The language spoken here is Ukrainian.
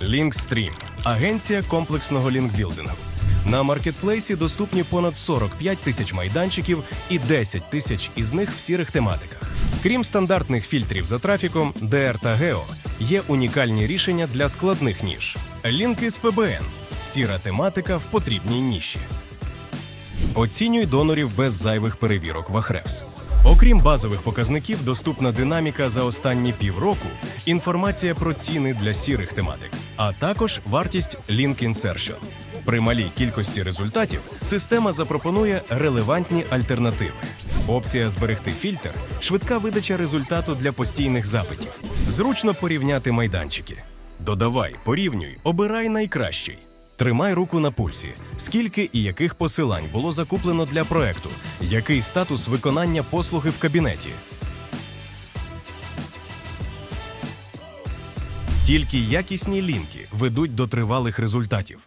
Linkstream – агенція комплексного лінкбілдингу. На маркетплейсі доступні понад 45 тисяч майданчиків і 10 тисяч із них в сірих тематиках. Крім стандартних фільтрів за трафіком, DR та Geo, є унікальні рішення для складних ніж. Лінки з ПБН – сіра тематика в потрібній ніші. Оцінюй донорів без зайвих перевірок в Ahrefs. Окрім базових показників, доступна динаміка за останні півроку, інформація про ціни для сірих тематик, а також вартість Link Insertion. При малій кількості результатів система запропонує релевантні альтернативи. Опція зберегти фільтр, швидка видача результату для постійних запитів. Зручно порівняти майданчики. Додавай, порівнюй, обирай найкращий. Тримай руку на пульсі. Скільки і яких посилань було закуплено для проекту? Який статус виконання послуги в кабінеті? Тільки якісні лінки ведуть до тривалих результатів.